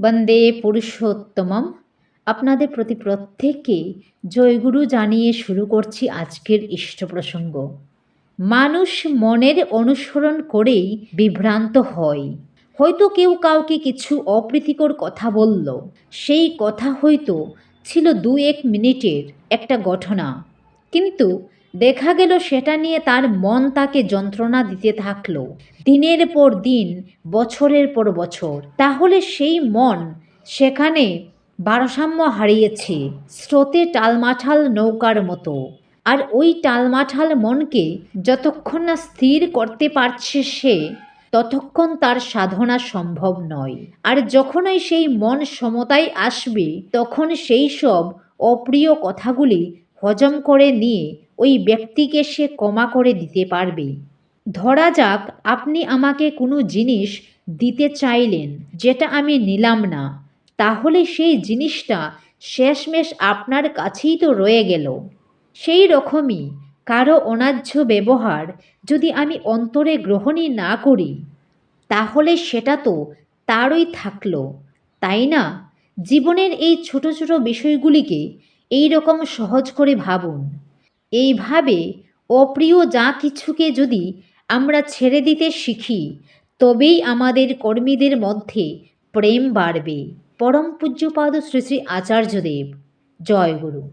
বন্দে পুরুষোত্তমম। আপনাদের প্রতি প্রত্যেককে জয়গুরু জানিয়ে শুরু করছি আজকের ইষ্ট প্রসঙ্গ। মানুষ মনের অনুসরণ করেই বিভ্রান্ত হয়। হয়তো কেউ কাউকে কিছু অপ্রীতিকর কথা বলল। সেই কথা হয়তো ছিল দু এক মিনিটের একটা ঘটনা। কিন্তু দেখা গেল সেটা নিয়ে তার মন তাকে যন্ত্রণা দিতে থাকল। দিনের পর দিন, বছরের পর বছর। তাহলে সেই মন সেখানে ভারসাম্য হারিয়েছে, স্রোতে টালমাঠাল নৌকার মতো। আর ওই টালমাঠাল মনকে যতক্ষণ না স্থির করতে পারছে সে, ততক্ষণ তার সাধনা সম্ভব নয়। আর যখনই সেই মন সমতায় আসবে, তখন সেই সব অপ্রিয় কথাগুলি হজম করে নিয়ে ওই ব্যক্তিকে সে ক্ষমা করে দিতে পারবে। ধরা যাক, আপনি আমাকে কোনো জিনিস দিতে চাইলেন, যেটা আমি নিলাম না। তাহলে সেই জিনিসটা শেষমেশ আপনার কাছেই তো রয়ে গেল। সেই রকমই কারও অনাহ্য ব্যবহার যদি আমি অন্তরে গ্রহণই না করি, তাহলে সেটা তো তারই থাকল, তাই না? জীবনের এই ছোট ছোট বিষয়গুলিকে এই রকম সহজ করে ভাবুন। এইভাবে অপ্রিয় যা কিছুকে যদি আমরা ছেড়ে দিতে শিখি, তবেই আমাদের কর্মীদের মধ্যে প্রেম বাড়বে। পরম পূজ্যপাদ শ্রী শ্রী আচার্যদেব। জয় গুরু।